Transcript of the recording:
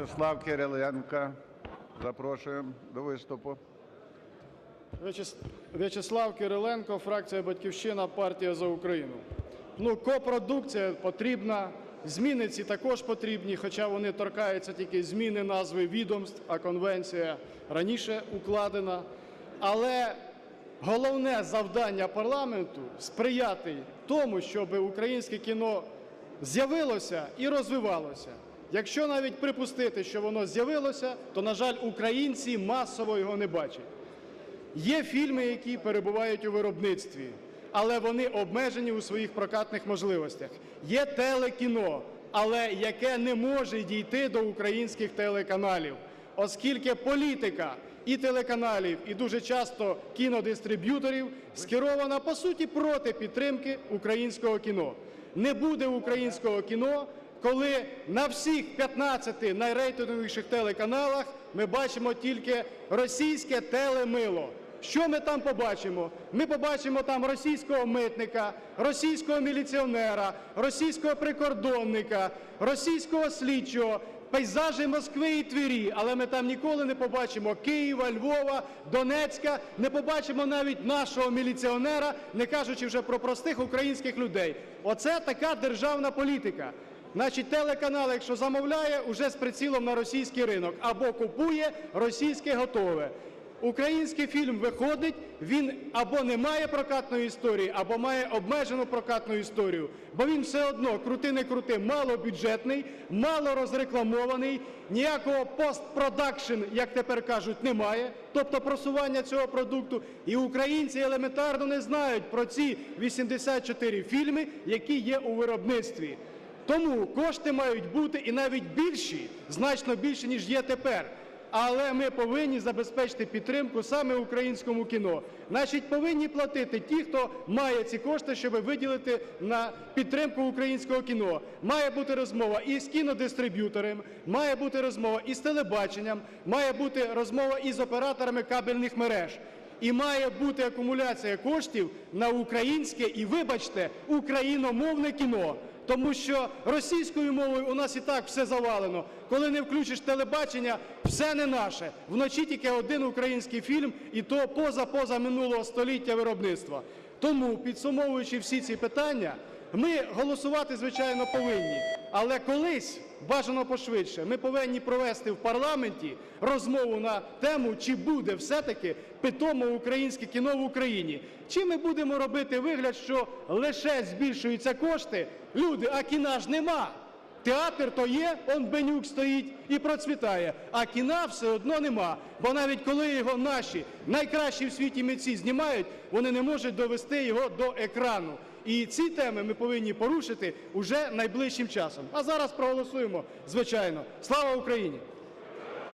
В'ячеслав Кириленко. Запрошуємо до виступу. В'ячеслав Кириленко, фракція Батьківщина, партія за Україну. Ну, копродукція потрібна, зміни ці також потрібні, хоча вони торкаються тільки зміни назви відомств, а конвенція раніше укладена. Але головне завдання парламенту сприяти тому, щоб українське кіно з'явилося і розвивалося. Якщо навіть припустити, що воно з'явилося, то, на жаль, українці масово його не бачать. Є фільми, які перебувають у виробництві, але вони обмежені у своїх прокатних можливостях. Є телекіно, але яке не може дійти до українських телеканалів, оскільки політика і телеканалів, і дуже часто кінодистриб'юторів скерована по суті проти підтримки українського кіно. Не буде українського кіно, коли на всіх 15 найрейтинговіших телеканалах ми бачимо тільки російське телемило. Що ми там побачимо? Ми побачимо там російського митника, російського міліціонера, російського прикордонника, російського слідчого, пейзажі Москви і Твері, але ми там ніколи не побачимо Києва, Львова, Донецька, не побачимо навіть нашого міліціонера, не кажучи вже про простих українських людей. Оце така державна політика. Значить, телеканал, якщо замовляє, уже з прицілом на російський ринок або купує російське готове. Український фільм виходить, він або не має прокатної історії, або має обмежену прокатну історію, бо він все одно крути не крути, малобюджетний, мало розрекламований, ніякого постпродакшн, як тепер кажуть, немає, тобто просування цього продукту. І українці елементарно не знають про ці 84 фільми, які є у виробництві. Тому кошти мають бути і навіть більші, значно більші, ніж є тепер. Але ми повинні забезпечити підтримку саме українському кіно. Значить, повинні платити ті, хто має ці кошти, щоб виділити на підтримку українського кіно. Має бути розмова і з кінодистриб'ютором, має бути розмова і з телебаченням, має бути розмова і з операторами кабельних мереж. І має бути акумуляція коштів на українське і, вибачте, україномовне кіно. Тому що російською мовою у нас і так все завалено. Коли не включиш телебачення, все не наше. Вночі тільки один український фільм, і то поза-поза минулого століття виробництва. Тому, підсумовуючи всі ці питання, ми голосувати, звичайно, повинні. Але колись, бажано пошвидше, ми повинні провести в парламенті розмову на тему, чи буде все-таки питомо українське кіно в Україні. Чи ми будемо робити вигляд, що лише збільшуються кошти, люди, а кіна ж нема. Театр то є, он Бенюк стоїть і процвітає, а кіна все одно нема. Бо навіть коли його наші найкращі в світі митці знімають, вони не можуть довести його до екрану. І ці теми ми повинні порушити уже найближчим часом. А зараз проголосуємо, звичайно. Слава Україні!